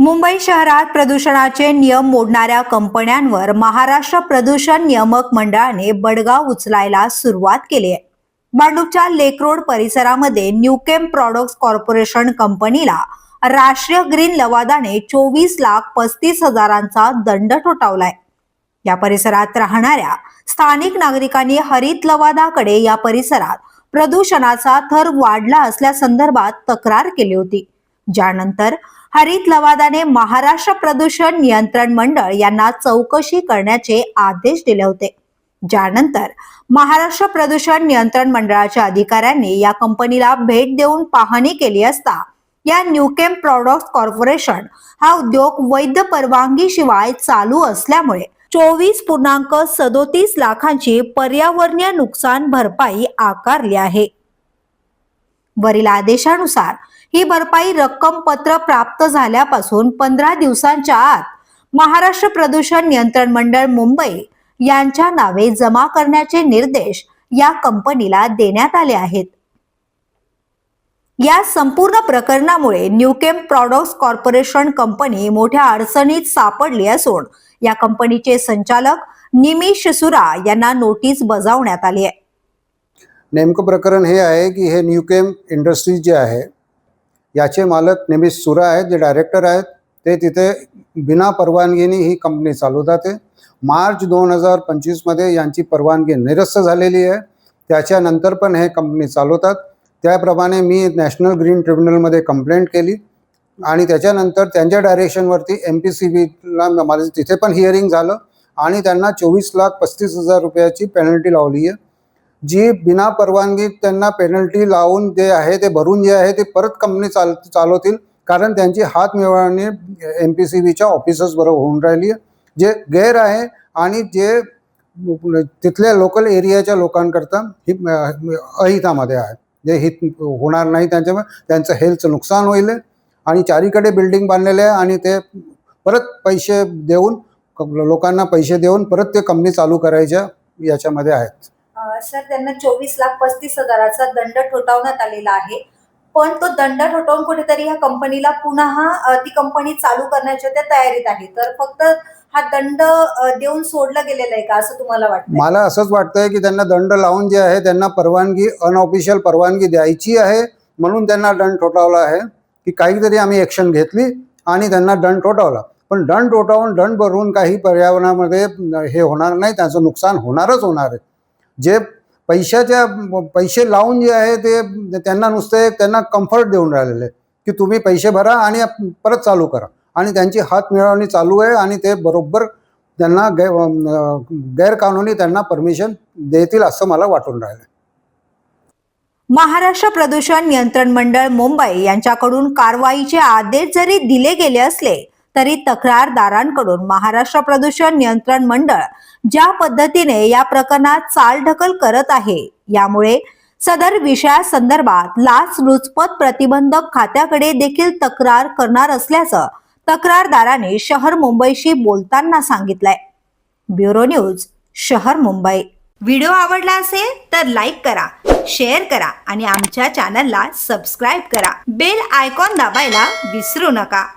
मुंबई शहरात प्रदूषणाचे नियम मोडणाऱ्या कंपन्यांवर महाराष्ट्र प्रदूषण नियामक मंडळाने बडगा उचलायला सुरुवात केली आहे. भांडूपच्या लेक रोड परिसरामध्ये न्यूकेम प्रॉडक्ट्स कॉर्पोरेशन कंपनीला राष्ट्रीय ग्रीन लवादाने चोवीस लाख पस्तीस हजारांचा दंड ठोठावलाय. या परिसरात राहणाऱ्या स्थानिक नागरिकांनी हरित लवादाकडे या परिसरात प्रदूषणाचा थर वाढला असल्यासंदर्भात तक्रार केली होती. ज्यानंतर हरित लवादाने महाराष्ट्र प्रदूषण नियंत्रण मंडळ यांना चौकशी करण्याचे आदेश दिले होते. ज्यानंतर महाराष्ट्र प्रदूषण नियंत्रण मंडळाच्या अधिकाऱ्यांनी या कंपनीला भेट देऊन पाहणी केली असता या न्यूकेम प्रॉडक्ट कॉर्पोरेशन हा उद्योग वैध परवानगी शिवाय चालू असल्यामुळे चोवीस पूर्णांक सदोतीस लाखांची पर्यावरणीय नुकसान भरपाई आकारली आहे. वरील आदेशानुसार ही भरपाई रक्कम पत्र प्राप्त झाल्यापासून पंधरा दिवसांच्या आत महाराष्ट्र प्रदूषण नियंत्रण मंडळ मुंबई यांच्या नावे जमा करण्याचे निर्देश या कंपनीला देण्यात आले आहेत. या संपूर्ण प्रकरणामुळे न्यूकेम प्रॉडक्ट्स कॉर्पोरेशन कंपनी मोठ्या अडचणीत सापडली असून या कंपनीचे संचालक निमिष सुरा यांना नोटीस बजावण्यात आली आहे. नेमकं प्रकरण हे आहे की हे न्यूकेम इंडस्ट्रीज जे आहे याचे मालक निमिष सुरा आहेत जे डायरेक्टर आहेत ते तिथे बिना परवानगीने ही कंपनी चालवतात आहे मार्च दोन हजार पंचवीसमध्ये यांची परवानगी निरस्त झालेली आहे. त्याच्यानंतर पण हे कंपनी चालवतात त्याप्रमाणे मी नॅशनल ग्रीन ट्रिब्युनलमध्ये कंप्लेंट केली. आणि त्याच्यानंतर त्यांच्या डायरेक्शनवरती एम पी सी बीला माझं तिथे पण हिअरिंग झालं. आणि त्यांना चोवीस लाख पस्तीस हजार रुपयाची पेनल्टी लावली आहे. जी बिना परवानगी त्यांना पेनल्टी लावून जे आहे ते भरून जे आहे ते परत कंपनी चाल चालवतील. कारण त्यांची हात मिळवणी एम पी सी बीच्या ऑफिसर्स बरोबर होऊन राहिली आहे. जे गैर आहे आणि जे तिथल्या लोकल एरियाच्या लोकांकरता ही अहितामध्ये आहे. जे हित होणार नाही त्यांच्यामुळे त्यांचं हेल्थचं नुकसान होईल आणि चारीकडे बिल्डिंग बांधलेले आहे आणि ते परत पैसे देऊन लोकांना पैसे देऊन परत ते कंपनी चालू करायच्या याच्यामध्ये आहेत. सर त्यांना चोवीस लाख पस्तीस हजाराचा दंड ठोठावण्यात आलेला आहे. पण तो दंड ठोठावून कुठेतरी या कंपनीला पुन्हा ती कंपनी चालू करण्याच्या त्या तयारीत आहे. तर फक्त हा दंड देऊन सोडला गेलेला आहे का असं तुम्हाला वाटतं मला असंच वाटतंय की त्यांना दंड लावून जे आहे त्यांना परवानगी अनऑफिशियल परवानगी द्यायची आहे म्हणून त्यांना दंड ठोठावला आहे की काहीतरी आम्ही ॲक्शन घेतली आणि त्यांना दंड ठोठावला. पण दंड ठोठावून दंड भरून काही पर्यावरणामध्ये हे होणार नाही त्याचं नुकसान होणारच होणार आहे. जे पैशाच्या पैसे लावून जे आहे ते त्यांना नुसते त्यांना कम्फर्ट देऊन राहिलेले की तुम्ही पैसे भरा आणि परत चालू करा. आणि त्यांची हात मिळवणी चालू आहे आणि ते बरोबर त्यांना गै गैरकानूनी त्यांना परमिशन देतील असं मला वाटून राहिलं महाराष्ट्र प्रदूषण नियंत्रण मंडळ मुंबई यांच्याकडून कारवाईचे आदेश जरी दिले गेले असले तरी तक्रारदारांकडून महाराष्ट्र प्रदूषण नियंत्रण मंडळ ज्या पद्धतीने या प्रकरणात चालढकल करत आहे यामुळे सदर विषयासंदर्भात लाचलुचपत प्रतिबंधक खात्याकडे देखील तक्रार करणार असल्याचं तक्रारदाराने शहर मुंबईशी बोलताना सांगितलंय. ब्युरो न्यूज शहर मुंबई. व्हिडिओ आवडला असेल तर लाईक करा शेअर करा आणि आमच्या चॅनलला सबस्क्राईब करा. बेल आयकॉन दाबायला विसरू नका.